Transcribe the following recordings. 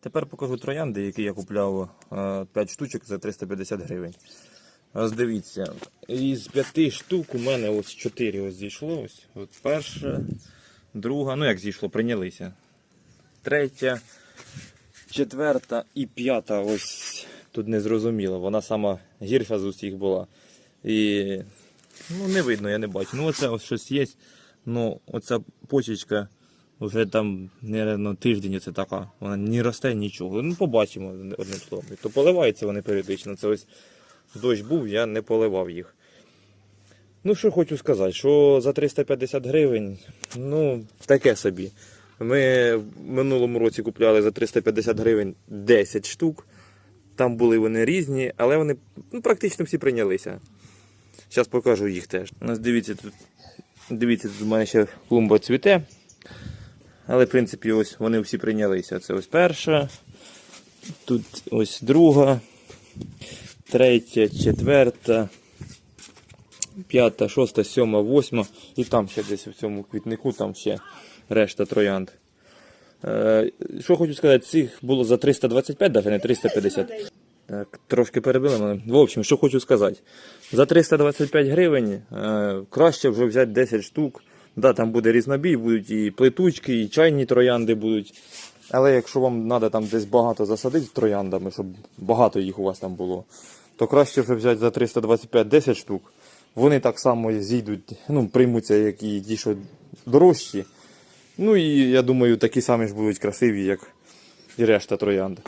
Тепер покажу троянди, які я купляв 5 штучок за 350 гривень. Ось дивіться, із 5 штук у мене ось 4 ось зійшло. Ось, от перша, друга, ну як зійшло, прийнялися. Третя, четверта і п'ята, ось тут не зрозуміло. Вона сама гірша з усіх була. І ну, не видно, я не бачу. Ну, оце ось щось є. Ну, оця почечка вже там, наверное, тиждень це така. Вона не росте нічого. Ну, побачимо одним словом. То поливаються вони періодично. Це ось дощ був, я не поливав їх. Ну, що хочу сказати, що за 350 гривень, ну, таке собі. Ми в минулому році купляли за 350 гривень 10 штук. Там були вони різні, але вони ну, практично всі прийнялися. Зараз покажу їх теж. Дивіться, тут, дивіться, тут у мене ще клумба цвіте. Але, в принципі, ось вони всі прийнялися. Це ось перша, тут ось друга, третя, четверта, п'ята, шоста, сьома, восьма. І там ще десь в цьому квітнику, там ще решта троянд. Е, що хочу сказати, цих було за 325, навіть не 350. Так, трошки перебили мене. В общем, що хочу сказати. За 325 гривень е, краще вже взяти 10 штук. Да, там буде різнобій, будуть і плитучки, і чайні троянди будуть. Але якщо вам треба там десь багато засадити трояндами, щоб багато їх у вас там було, то краще вже взяти за 325 10 штук. Вони так само зійдуть, ну, приймуться, як і ті, що дорожчі. Ну і я думаю, такі самі ж будуть красиві, як і решта троянд.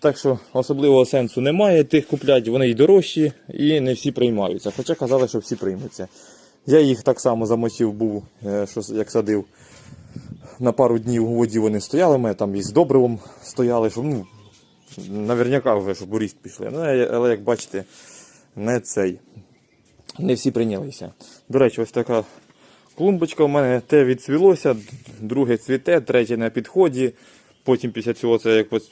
Так що особливого сенсу немає тих купляти, вони й дорожчі, і не всі приймаються. Хоча казали, що всі приймуться. Я їх так само замочив, був, е, як садив. На пару днів у воді вони стояли, ми там із добривом стояли, щоб ну, наверняка вже, щоб у ріст пішли. Ну, але- але як бачите, не цей. Не всі прийнялися. До речі, ось така клумбочка у мене те відцвілося, друге цвіте, третє на підході. Потім після цього це як ось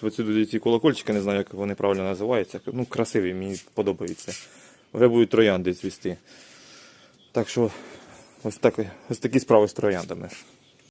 ці колокольчики, не знаю, як вони правильно називаються. Ну, красиві, мені подобаються. Вже будуть троянди цвісти. Так що ось, так, ось такі справи з трояндами.